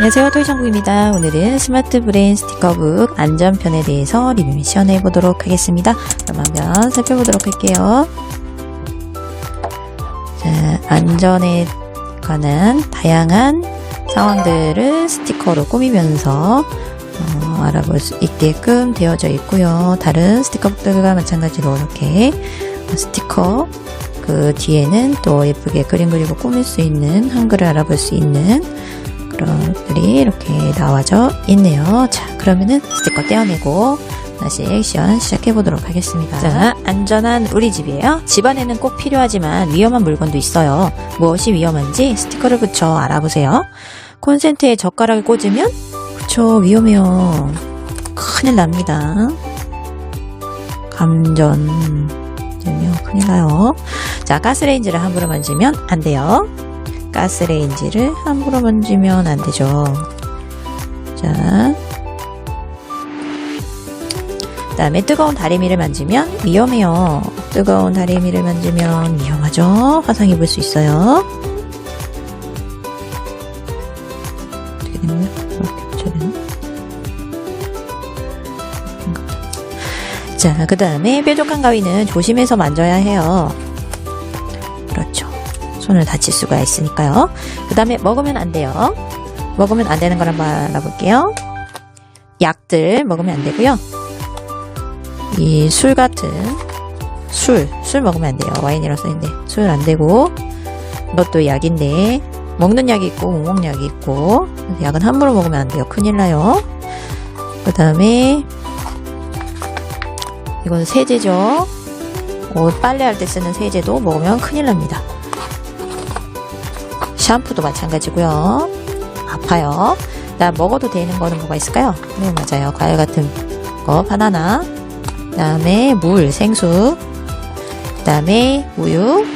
안녕하세요 토이정국입니다. 오늘은 스마트 브레인 스티커북 안전편에 대해서 리뷰 미션 해보도록 하겠습니다. 그럼 한번 살펴보도록 할게요. 자, 안전에 관한 다양한 상황들을 스티커로 꾸미면서 어, 알아볼 수 있게끔 되어져 있고요. 다른 스티커북들과 마찬가지로 이렇게 스티커 그 뒤에는 또 예쁘게 그림 그리고 꾸밀 수 있는 한글을 알아볼 수 있는 그런 것들이 이렇게 나와져 있네요. 자, 그러면은 스티커 떼어내고 다시 액션 시작해 보도록 하겠습니다. 자, 안전한 우리 집이에요. 집안에는 꼭 필요하지만 위험한 물건도 있어요. 무엇이 위험한지 스티커를 붙여 알아보세요. 콘센트에 젓가락을 꽂으면 그쵸 위험해요. 큰일 납니다. 감전 되면 큰일 나요. 자, 가스레인지를 함부로 만지면 안 돼요. 가스레인지를 함부로 만지면 안 되죠. 자. 그 다음에 뜨거운 다리미를 만지면 위험해요. 뜨거운 다리미를 만지면 위험하죠. 화상 입을 수 있어요. 자, 그 다음에 뾰족한 가위는 조심해서 만져야 해요. 그렇죠. 손을 다칠 수가 있으니까요. 그 다음에 먹으면 안 돼요. 먹으면 안 되는 걸 한번 알아볼게요. 약들 먹으면 안 되고요. 이 술 같은 술, 술 먹으면 안 돼요. 와인이라고 써있는데 술 안 되고 이것도 약인데 먹는 약이 있고 못 먹는 약이 있고 약은 함부로 먹으면 안 돼요. 큰일 나요. 그 다음에 이건 세제죠. 옷 빨래할 때 쓰는 세제도 먹으면 큰일 납니다. 샴푸도 마찬가지고요. 아파요. 나 먹어도 되는 거는 뭐가 있을까요? 네, 맞아요. 과일 같은 거, 바나나. 그 다음에 물, 생수. 그 다음에 우유.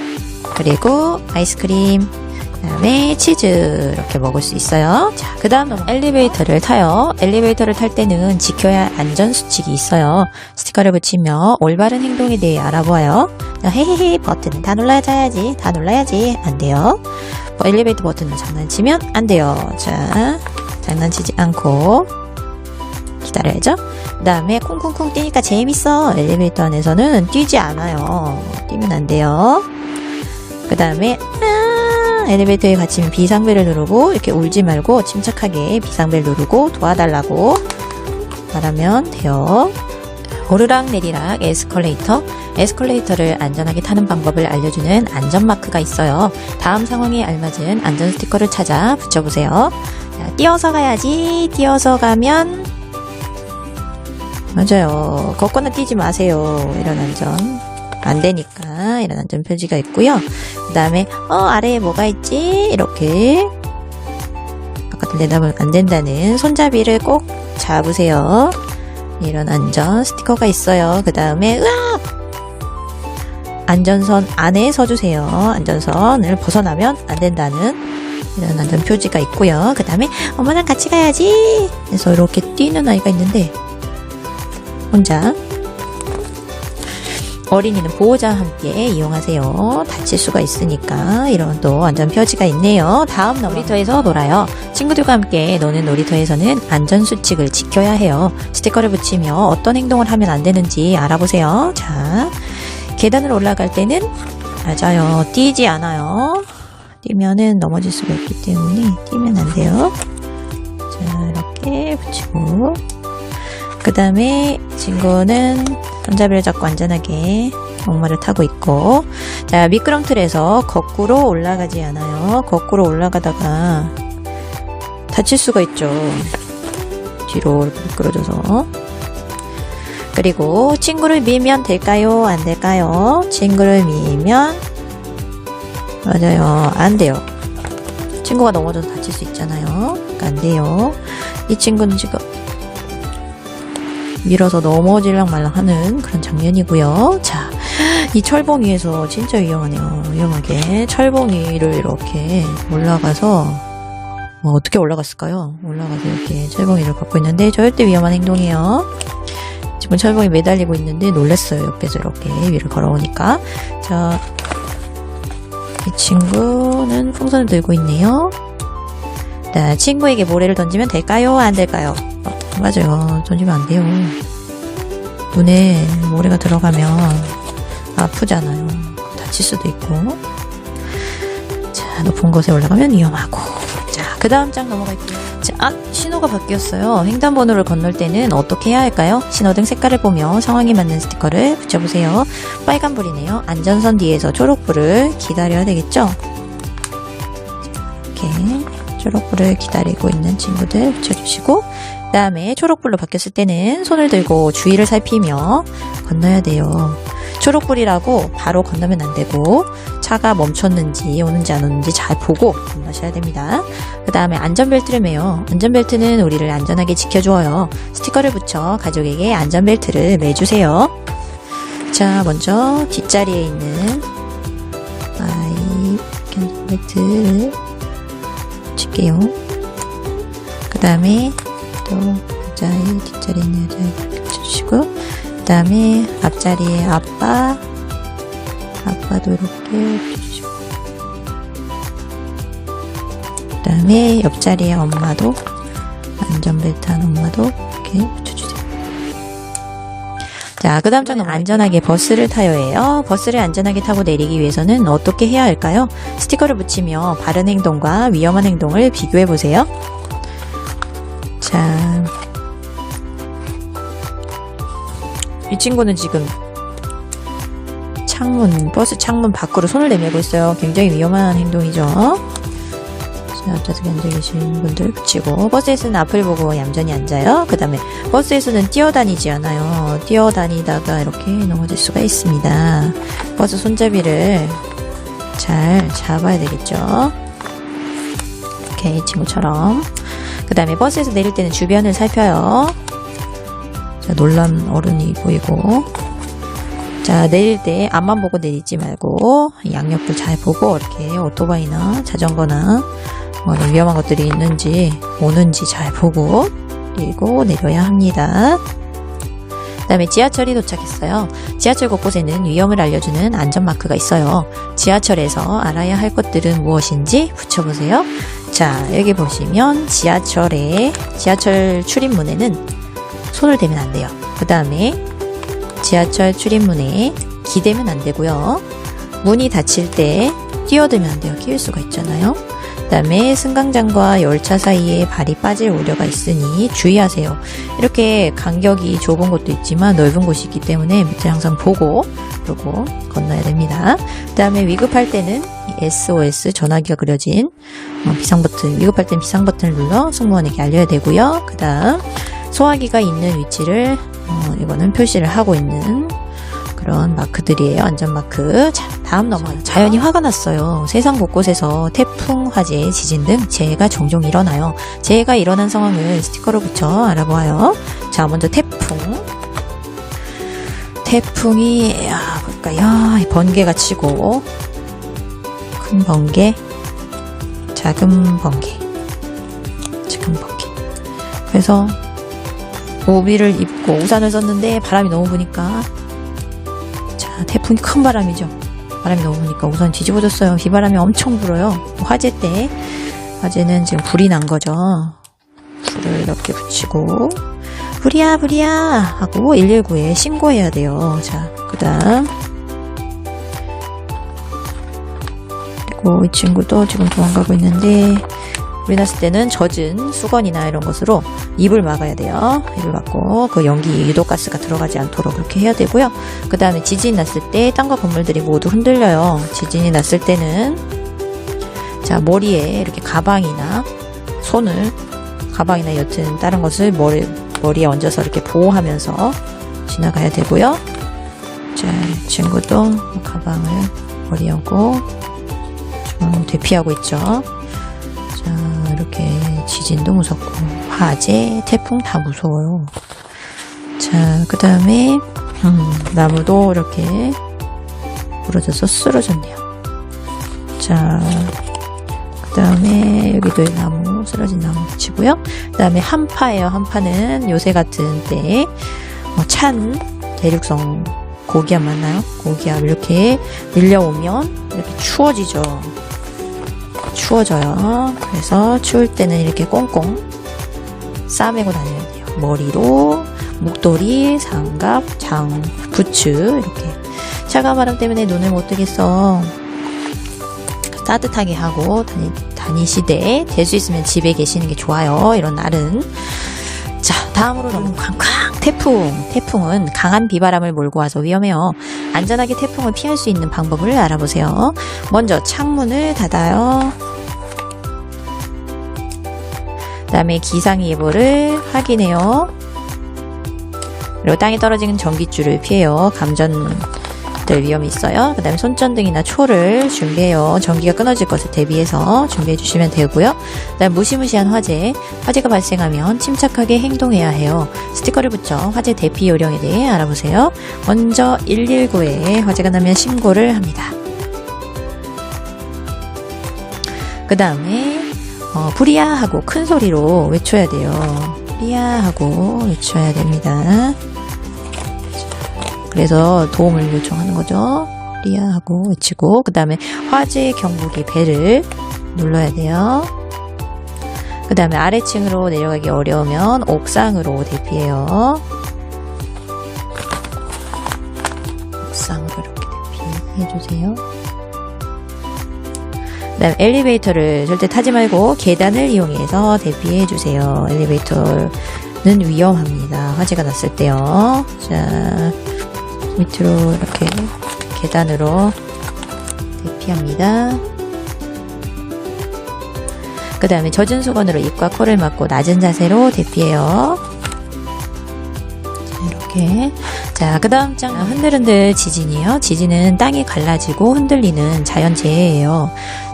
그리고 아이스크림. 그 다음에 치즈 이렇게 먹을 수 있어요. 자, 그 다음 엘리베이터를 타요. 엘리베이터를 탈 때는 지켜야 할 안전 수칙이 있어요. 스티커를 붙이며 올바른 행동에 대해 알아보아요. 헤헤헤 버튼을 다 눌러야지, 다 눌러야지 안 돼요. 뭐 엘리베이터 버튼을 장난치면 안 돼요. 자, 장난치지 않고 기다려야죠. 그 다음에 쿵쿵쿵 뛰니까 재밌어. 엘리베이터 안에서는 뛰지 않아요. 뛰면 안 돼요. 그 다음에 아, 엘리베이터에 갇히면 비상벨을 누르고 이렇게 울지 말고 침착하게 비상벨 누르고 도와달라고 말하면 돼요. 오르락 내리락 에스컬레이터 에스컬레이터를 안전하게 타는 방법을 알려주는 안전마크가 있어요. 다음 상황에 알맞은 안전 스티커를 찾아 붙여보세요. 자, 뛰어서 가야지. 뛰어서 가면 맞아요. 걷거나 뛰지 마세요. 이런 안전 안 되니까 이런 안전 표지가 있고요. 그 다음에 어 아래에 뭐가 있지? 이렇게 바깥을 내다보면 안 된다는 손잡이를 꼭 잡으세요. 이런 안전 스티커가 있어요. 그 다음에 으악! 안전선 안에 서주세요. 안전선을 벗어나면 안 된다는 이런 안전 표지가 있고요. 그 다음에 엄마랑 같이 가야지. 그래서 이렇게 뛰는 아이가 있는데 혼자 어린이는 보호자와 함께 이용하세요. 다칠 수가 있으니까 이런 또 안전 표지가 있네요. 다음 놀이터에서 놀아요. 친구들과 함께 노는 놀이터에서는 안전 수칙을 지켜야 해요. 스티커를 붙이며 어떤 행동을 하면 안 되는지 알아보세요. 자, 계단을 올라갈 때는 맞아요. 뛰지 않아요. 뛰면은 넘어질 수가 있기 때문에 뛰면 안 돼요. 자, 이렇게 붙이고 그 다음에 친구는 손잡이를 잡고 안전하게 경마를 타고 있고. 자 미끄럼틀에서 거꾸로 올라가지 않아요. 거꾸로 올라가다가 다칠 수가 있죠. 뒤로 미끄러져서. 그리고 친구를 밀면 될까요? 안 될까요? 친구를 밀면 맞아요. 안 돼요. 친구가 넘어져서 다칠 수 있잖아요. 그러니까 안 돼요. 이 친구는 지금 밀어서 넘어질랑 말랑 하는 그런 장면이고요. 자, 이 철봉 위에서 진짜 위험하네요. 위험하게 철봉 위를 이렇게 올라가서 뭐 어떻게 올라갔을까요? 올라가서 이렇게 철봉 위를 걷고 있는데 절대 위험한 행동이에요. 지금 철봉이 매달리고 있는데 놀랬어요. 옆에서 이렇게 위를 걸어오니까. 자, 이 친구는 풍선을 들고 있네요. 자, 친구에게 모래를 던지면 될까요? 안 될까요? 어, 맞아요. 던지면 안 돼요. 눈에 모래가 들어가면 아프잖아요. 다칠 수도 있고. 자, 높은 곳에 올라가면 위험하고. 자, 그 다음 장 넘어갈게요. 자, 아, 신호가 바뀌었어요. 횡단번호를 건널 때는 어떻게 해야 할까요? 신호등 색깔을 보며 상황에 맞는 스티커를 붙여보세요. 빨간불이네요. 안전선 뒤에서 초록불을 기다려야 되겠죠? 이렇게 초록불을 기다리고 있는 친구들 붙여주시고 그 다음에 초록불로 바뀌었을 때는 손을 들고 주위를 살피며 건너야 돼요. 초록불이라고 바로 건너면 안 되고 차가 멈췄는지 오는지 안 오는지 잘 보고 건너셔야 됩니다. 그 다음에 안전벨트를 매요. 안전벨트는 우리를 안전하게 지켜주어요. 스티커를 붙여 가족에게 안전벨트를 매주세요. 자, 먼저 뒷자리에 있는 아이 안전벨트를 붙일게요. 그 다음에 또 여자의 뒷자리에 있는 여자애 붙여주시고 그 다음에 앞자리에 아빠 아빠도 이렇게 붙여주시고 그 다음에 옆자리에 엄마도 안전벨트 한 엄마도 이렇게 붙여주세요. 자, 그 다음 장은 안전하게 버스를 타요예요. 버스를 안전하게 타고 내리기 위해서는 어떻게 해야 할까요? 스티커를 붙이며 바른 행동과 위험한 행동을 비교해 보세요. 자, 이 친구는 지금 창문, 버스 창문 밖으로 손을 내밀고 있어요. 굉장히 위험한 행동이죠. 자, 앞좌석에 앉아 계신 분들 붙이고, 버스에서는 앞을 보고 얌전히 앉아요. 그 다음에, 버스에서는 뛰어다니지 않아요. 뛰어다니다가 이렇게 넘어질 수가 있습니다. 버스 손잡이를 잘 잡아야 되겠죠. 이렇게 이 친구처럼. 그 다음에 버스에서 내릴 때는 주변을 살펴요. 자, 놀란 어른이 보이고. 자, 내릴 때 앞만 보고 내리지 말고 양옆을 잘 보고 이렇게 오토바이나 자전거나 뭐 위험한 것들이 있는지 오는지 잘 보고 그리고 내려야 합니다. 그 다음에 지하철이 도착했어요. 지하철 곳곳에는 위험을 알려주는 안전마크가 있어요. 지하철에서 알아야 할 것들은 무엇인지 붙여보세요. 자, 여기 보시면 지하철에 지하철 출입문에는 손을 대면 안 돼요. 그 다음에 지하철 출입문에 기대면 안 되고요. 문이 닫힐 때 뛰어들면 안 돼요. 끼울 수가 있잖아요. 그 다음에 승강장과 열차 사이에 발이 빠질 우려가 있으니 주의하세요. 이렇게 간격이 좁은 곳도 있지만 넓은 곳이 있기 때문에 밑을 항상 보고 그리고 건너야 됩니다. 그 다음에 위급할 때는 이 SOS 전화기가 그려진 어, 비상 버튼, 위급할 땐 비상 버튼을 눌러 승무원에게 알려야 되고요. 그 다음 소화기가 있는 위치를 어, 이거는 표시를 하고 있는 그런 마크들이에요. 안전마크. 자, 다음 넘어가요. 자연이 화가 났어요. 세상 곳곳에서 태풍, 화재, 지진 등 재해가 종종 일어나요. 재해가 일어난 상황을 스티커로 붙여 알아보아요. 자, 먼저 태풍. 태풍이, 야, 볼까요? 이 번개가 치고, 큰 번개, 작은 번개, 작은 번개. 그래서 우비를 입고 우산을 썼는데 바람이 너무 부니까. 자 태풍이 큰 바람이죠. 바람이 너무 부니까 우산 뒤집어졌어요. 비바람이 엄청 불어요. 화재 때. 화재는 지금 불이 난 거죠. 불을 이렇게 붙이고 불이야 불이야 하고 119에 신고해야 돼요 자 그 다음 그리고 이 친구도 지금 도망가고 있는데 불이 났을 때는 젖은 수건이나 이런 것으로 입을 막아야 돼요. 입을 막고 그 연기 유독가스가 들어가지 않도록 그렇게 해야 되고요. 그 다음에 지진이 났을 때 땅과 건물들이 모두 흔들려요. 지진이 났을 때는 자 머리에 이렇게 가방이나 손을 가방이나 여튼 다른 것을 머리, 머리에 얹어서 이렇게 보호하면서 지나가야 되고요. 자, 이 친구도 가방을 머리에 얹고 좀 대피하고 있죠. 자, 이렇게 지진도 무섭고, 화재, 태풍 다 무서워요. 자, 그 다음에, 음, 나무도 이렇게 부러져서 쓰러졌네요. 자, 그 다음에 여기도 나무, 쓰러진 나무 붙이고요. 그 다음에 한파예요. 한파는 요새 같은 때, 뭐찬 대륙성 고기압 맞나요? 고기압 이렇게 밀려오면 이렇게 추워지죠. 추워져요. 그래서 추울 때는 이렇게 꽁꽁 싸매고 다녀야 돼요. 머리로 목도리, 장갑, 장, 부츠 이렇게 차가운 바람 때문에 눈을 못 뜨겠어. 따뜻하게 하고 다니, 다니시되 될 수 있으면 집에 계시는 게 좋아요. 이런 날은 자 다음으로 넘 쾅쾅 태풍 태풍은 강한 비바람을 몰고 와서 위험해요. 안전하게 태풍을 피할 수 있는 방법을 알아보세요. 먼저 창문을 닫아요. 그다음에 기상 예보를 확인해요. 그리고 땅에 떨어지는 전기줄을 피해요. 감전 될 위험이 있어요. 그 다음에 손전등이나 초를 준비해요. 전기가 끊어질 것을 대비해서 준비해 주시면 되고요. 그 다음 무시무시한 화재. 화재가 발생하면 침착하게 행동해야 해요. 스티커를 붙여 화재 대피 요령에 대해 알아보세요. 먼저 119에 화재가 나면 신고를 합니다. 그 다음에 어, 불이야 하고 큰 소리로 외쳐야 돼요. 불이야 하고 외쳐야 됩니다. 그래서 도움을 요청하는 거죠. 불이야 하고 외치고 그 다음에 화재 경보기 벨을 눌러야 돼요. 그 다음에 아래층으로 내려가기 어려우면 옥상으로 대피해요. 옥상으로 이렇게 대피해주세요. 그 다음 엘리베이터를 절대 타지 말고 계단을 이용해서 대피해 주세요. 엘리베이터는 위험합니다. 화재가 났을 때요. 자 밑으로 이렇게 계단으로 대피합니다. 그 다음에 젖은 수건으로 입과 코를 막고 낮은 자세로 대피해요. 자, 이렇게. 자, 그 다음 장 흔들흔들 지진이에요. 지진은 땅이 갈라지고 흔들리는 자연재해예요.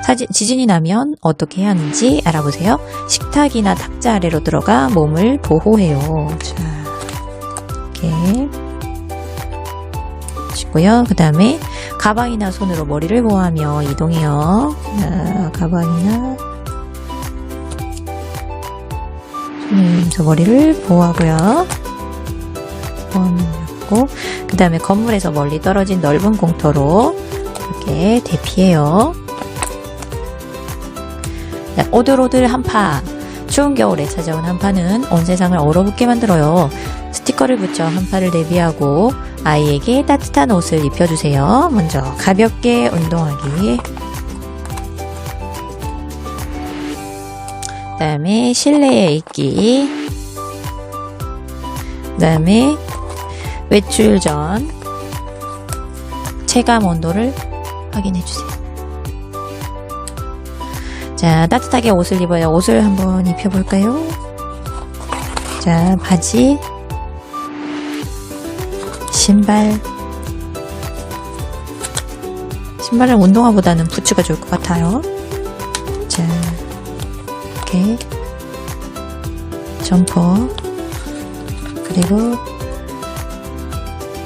사지, 지진이 나면 어떻게 해야 하는지 알아보세요. 식탁이나 탁자 아래로 들어가 몸을 보호해요. 자, 이렇게. 치고요. 그 다음에 가방이나 손으로 머리를 보호하며 이동해요. 자, 가방이나 손으로 머리를 보호하고요. 보호하고 그 다음에 건물에서 멀리 떨어진 넓은 공터로 이렇게 대피해요. 자, 오들오들 한파. 추운 겨울에 찾아온 한파는 온 세상을 얼어붙게 만들어요. 스티커를 붙여 한파를 대비하고 아이에게 따뜻한 옷을 입혀주세요. 먼저 가볍게 운동하기. 그 다음에 실내에 있기. 그 다음에 외출 전 체감 온도를 확인해 주세요. 자, 따뜻하게 옷을 입어요. 옷을 한번 입혀볼까요? 자, 바지, 신발. 신발은 운동화보다는 부츠가 좋을 것 같아요. 자, 이렇게. 점퍼. 그리고,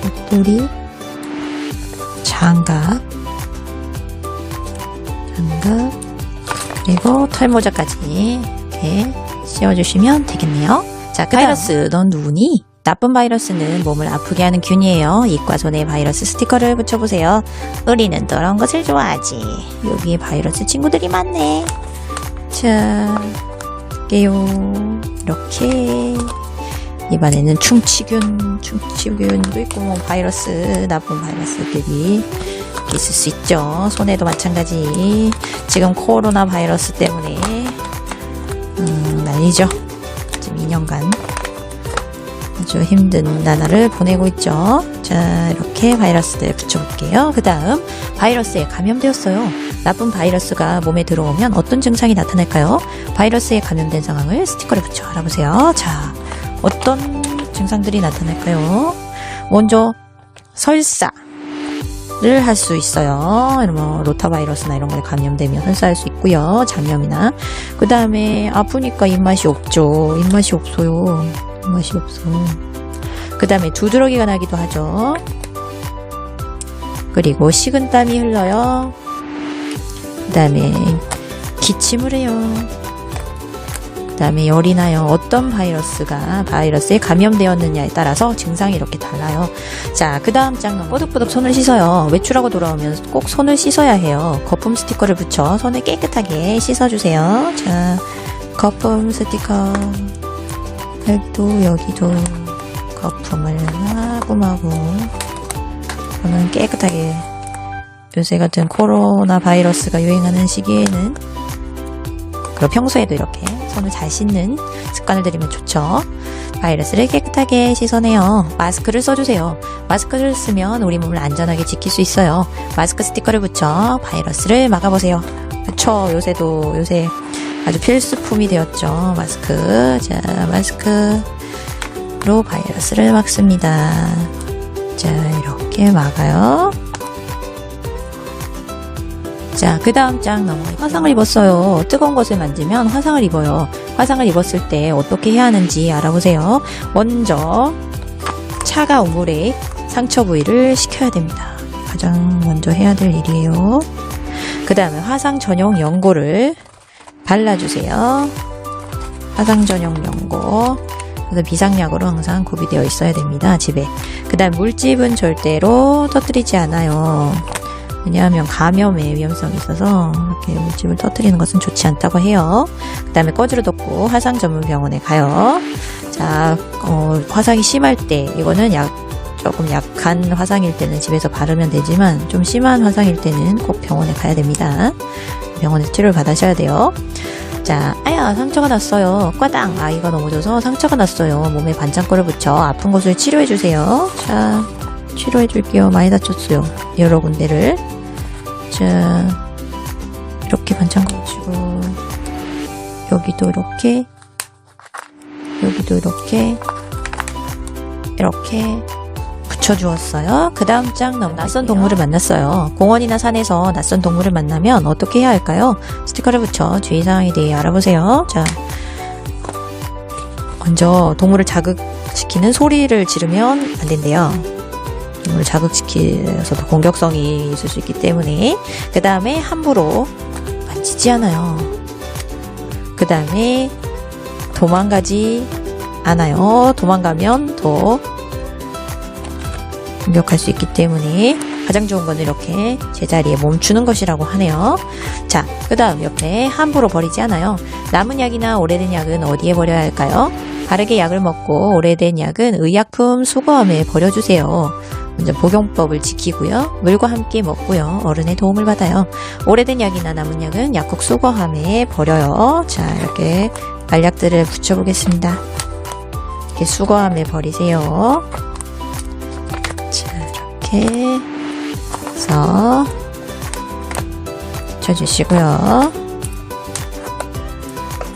목도리. 장갑. 장갑. 그리고 털모자까지 이렇게 씌워주시면 되겠네요. 자, 그 바이러스, 넌 누구니? 나쁜 바이러스는 몸을 아프게 하는 균이에요. 입과 손에 바이러스 스티커를 붙여보세요. 우리는 더러운 것을 좋아하지. 여기에 바이러스 친구들이 많네. 자, 볼게요. 이렇게. 입안에는 충치균, 충치균도 있고, 뭐, 바이러스, 나쁜 바이러스들이 있을 수 있죠. 손에도 마찬가지. 지금 코로나 바이러스 때문에, 음, 난리죠. 지금 2년간. 아주 힘든 나날을 보내고 있죠. 자, 이렇게 바이러스들 붙여볼게요. 그 다음, 바이러스에 감염되었어요. 나쁜 바이러스가 몸에 들어오면 어떤 증상이 나타날까요? 바이러스에 감염된 상황을 스티커를 붙여 알아보세요. 자, 어떤 증상들이 나타날까요? 먼저, 설사. 를 할 수 있어요. 뭐 로타바이러스나 이런 거에 감염되면 설사할 수 있고요. 장염이나 그 다음에 아프니까 입맛이 없죠. 입맛이 없어요. 입맛이 없어. 그 다음에 두드러기가 나기도 하죠. 그리고 식은 땀이 흘러요. 그 다음에 기침을 해요. 그 다음에 열이 나요. 어떤 바이러스가 바이러스에 감염되었느냐에 따라서 증상이 이렇게 달라요. 자, 그 다음 장 넘어. 뽀득뽀득 손을 씻어요. 외출하고 돌아오면 꼭 손을 씻어야 해요. 거품 스티커를 붙여 손을 깨끗하게 씻어주세요. 자, 거품 스티커. 팔도 여기도 거품을 마구마구 저는 깨끗하게 요새 같은 코로나 바이러스가 유행하는 시기에는 그리고 평소에도 이렇게 손을 잘 씻는 습관을 들이면 좋죠. 바이러스를 깨끗하게 씻어내요. 마스크를 써주세요. 마스크를 쓰면 우리 몸을 안전하게 지킬 수 있어요. 마스크 스티커를 붙여 바이러스를 막아보세요. 그쵸. 요새도 요새 아주 필수품이 되었죠. 마스크. 자, 마스크로 바이러스를 막습니다. 자, 이렇게 막아요. 자, 그 다음 장 넘어가요. 화상을 입었어요. 뜨거운 것을 만지면 화상을 입어요. 화상을 입었을 때 어떻게 해야 하는지 알아보세요. 먼저 차가운 물에 상처 부위를 식혀야 됩니다. 가장 먼저 해야 될 일이에요. 그 다음에 화상 전용 연고를 발라주세요. 화상 전용 연고. 그래서 비상약으로 항상 구비되어 있어야 됩니다. 집에. 그 다음 물집은 절대로 터뜨리지 않아요. 왜냐하면 감염의 위험성이 있어서 이렇게 물집을 터뜨리는 것은 좋지 않다고 해요. 그 다음에 꺼지를 덮고 화상 전문 병원에 가요. 자, 어, 화상이 심할 때 이거는 약 조금 약한 화상일 때는 집에서 바르면 되지만 좀 심한 화상일 때는 꼭 병원에 가야 됩니다. 병원에서 치료를 받으셔야 돼요. 자, 아야 상처가 났어요. 꽈당 아이가 넘어져서 상처가 났어요. 몸에 반창고를 붙여 아픈 곳을 치료해 주세요. 자, 치료해 줄게요. 많이 다쳤어요. 여러 군데를. 자, 이렇게 반창고 붙이고 여기도 이렇게 여기도 이렇게 이렇게 붙여주었어요. 그 다음 장 넘. 낯선 동물을 만났어요. 공원이나 산에서 낯선 동물을 만나면 어떻게 해야 할까요? 스티커를 붙여 주의사항에 대해 알아보세요. 자, 먼저 동물을 자극시키는 소리를 지르면 안 된대요. 동물을 자극시켜서도 공격성이 있을 수 있기 때문에 그 다음에 함부로 만지지 않아요. 그 다음에 도망가지 않아요. 도망가면 더 공격할 수 있기 때문에 가장 좋은 건 이렇게 제자리에 멈추는 것이라고 하네요. 자, 그 다음 옆에 함부로 버리지 않아요. 남은 약이나 오래된 약은 어디에 버려야 할까요? 바르게 약을 먹고 오래된 약은 의약품 수거함에 버려주세요. 먼저 복용법을 지키고요. 물과 함께 먹고요. 어른의 도움을 받아요. 오래된 약이나 남은 약은 약국 수거함에 버려요. 자, 이렇게 알약들을 붙여보겠습니다. 이렇게 수거함에 버리세요. 자, 이렇게 해서 붙여주시고요.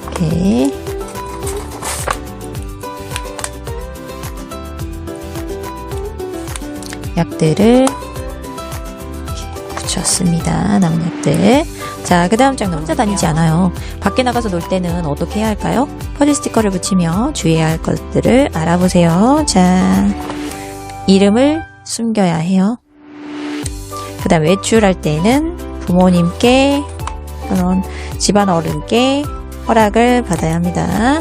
이렇게 약들을 붙였습니다. 남은 약들. 자, 그 다음 장 혼자 다니지 않아요. 밖에 나가서 놀 때는 어떻게 해야 할까요? 퍼즐 스티커를 붙이며 주의해야 할 것들을 알아보세요. 자, 이름을 숨겨야 해요. 그 다음 외출할 때는 부모님께 또는 집안 어른께 허락을 받아야 합니다.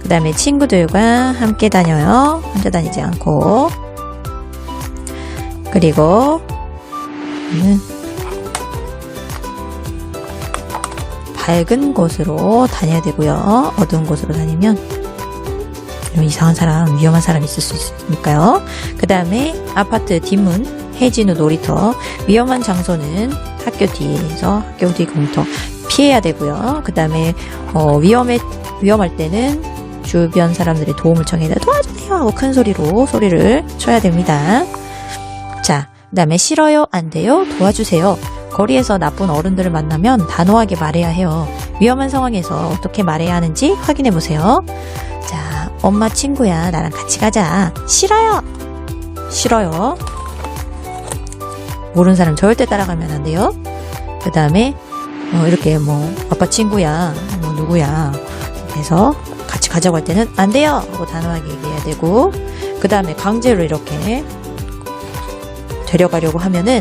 그 다음에 친구들과 함께 다녀요. 혼자 다니지 않고. 그리고 음, 밝은 곳으로 다녀야 되고요. 어두운 곳으로 다니면 이런 이상한 사람, 위험한 사람 있을 수 있으니까요. 그 다음에 아파트 뒷문, 해진 후 놀이터, 위험한 장소는 학교 뒤에서 학교 뒤 공터 피해야 되고요. 그 다음에 어, 위험해 위험할 때는 주변 사람들의 도움을 청해야 도와주세요 하고 큰 소리로 소리를 쳐야 됩니다. 자, 그 다음에 싫어요, 안 돼요, 도와주세요. 거리에서 나쁜 어른들을 만나면 단호하게 말해야 해요. 위험한 상황에서 어떻게 말해야 하는지 확인해 보세요. 자, 엄마 친구야, 나랑 같이 가자. 싫어요. 싫어요. 모르는 사람 절대 따라가면 안 돼요. 그 다음에 어, 이렇게 뭐 아빠 친구야, 뭐 누구야 해서 같이 가자고 할 때는 안 돼요 하고 단호하게 얘기해야 되고 그 다음에 강제로 이렇게 데려가려고 하면은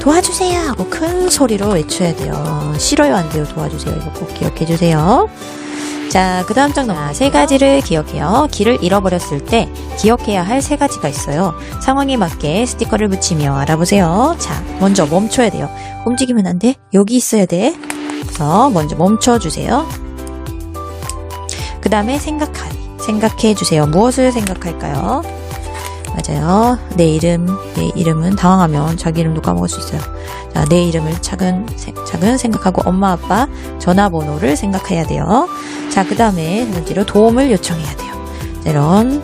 도와주세요 하고 큰 소리로 외쳐야 돼요. 싫어요 안 돼요 도와주세요 이거 꼭 기억해 주세요. 자, 그 다음 장 넘어. 세 가지를 기억해요. 길을 잃어버렸을 때 기억해야 할 세 가지가 있어요. 상황에 맞게 스티커를 붙이며 알아보세요. 자, 먼저 멈춰야 돼요. 움직이면 안 돼. 여기 있어야 돼. 그래서 먼저 멈춰주세요. 그 다음에 생각하기. 생각해 주세요. 무엇을 생각할까요? 맞아요. 내 이름, 내 이름은 당황하면 자기 이름도 까먹을 수 있어요. 자, 내 이름을 세- 작은 생각하고 엄마, 아빠 전화번호를 생각해야 돼요. 자, 그 다음에 세 번째로 도움을 요청해야 돼요. 자, 이런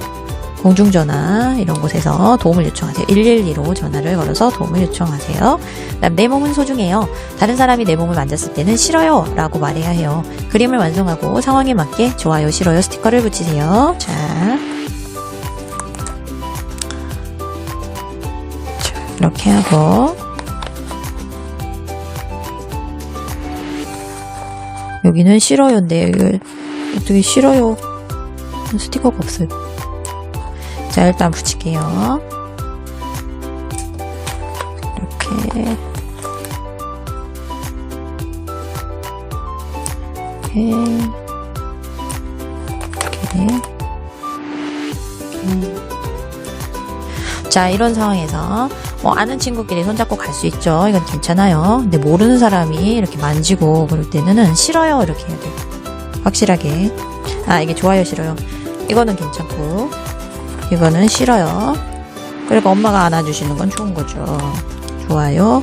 공중전화 이런 곳에서 도움을 요청하세요. 112로 전화를 걸어서 도움을 요청하세요. 그다음 내 몸은 소중해요. 다른 사람이 내 몸을 만졌을 때는 싫어요 라고 말해야 해요. 그림을 완성하고 상황에 맞게 좋아요, 싫어요 스티커를 붙이세요. 자. 이렇게 하고 여기는 싫어요인데 이걸 어떻게 싫어요 스티커가 없어요. 자 일단 붙일게요. 이렇게 이렇게 이렇게 이렇게. 자 이런 상황에서 뭐 아는 친구끼리 손잡고 갈 수 있죠. 이건 괜찮아요. 근데 모르는 사람이 이렇게 만지고 그럴 때는 싫어요 이렇게 해야 돼요. 확실하게. 아 이게 좋아요 싫어요. 이거는 괜찮고 이거는 싫어요. 그리고 엄마가 안아주시는 건 좋은 거죠. 좋아요.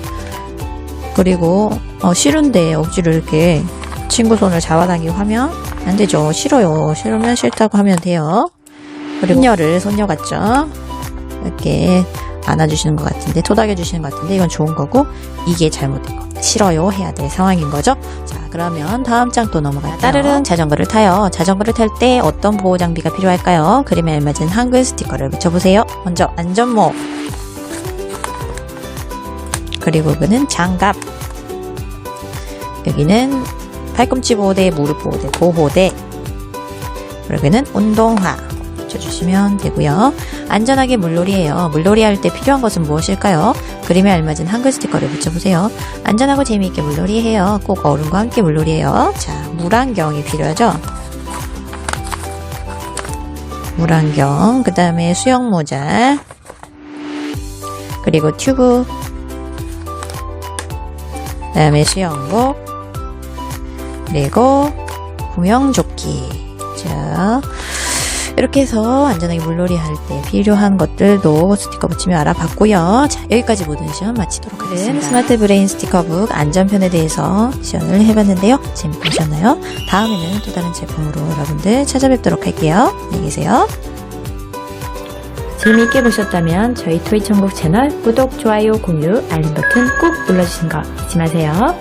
그리고 어, 싫은데 억지로 이렇게 친구 손을 잡아당기고 하면 안 되죠. 싫어요. 싫으면 싫다고 하면 돼요. 그리고 손녀를 손녀 같죠. 이렇게 안아주시는 것 같은데 토닥여 주시는 것 같은데 이건 좋은 거고 이게 잘못된 거 싫어요 해야 될 상황인 거죠. 자 그러면 다음 장 또 넘어가요. 따르릉 자전거를 타요. 자전거를 탈 때 어떤 보호 장비가 필요할까요? 그림에 알맞은 한글 스티커를 붙여보세요. 먼저 안전모 그리고 그는 장갑 여기는 팔꿈치 보호대, 무릎 보호대, 보호대 그리고 그는 운동화 붙여주시면 되고요. 안전하게 물놀이해요. 물놀이 할 때 필요한 것은 무엇일까요? 그림에 알맞은 한글 스티커를 붙여보세요. 안전하고 재미있게 물놀이해요. 꼭 어른과 함께 물놀이해요. 자, 물안경이 필요하죠? 물안경, 그 다음에 수영 모자, 그리고 튜브, 그 다음에 수영복, 그리고 구명조끼. 자, 이렇게 해서 안전하게 물놀이 할 때 필요한 것들도 스티커 붙이며 알아봤고요. 자, 여기까지 모든 시험 마치도록 하겠습니다. 스마트 브레인 스티커북 안전편에 대해서 시연을 해봤는데요. 재밌으셨나요? 다음에는 또 다른 제품으로 여러분들 찾아뵙도록 할게요. 안녕히 계세요. 재미있게 보셨다면 저희 토이천국 채널 구독, 좋아요, 공유, 알림 버튼 꾹 눌러주시는 거 잊지 마세요.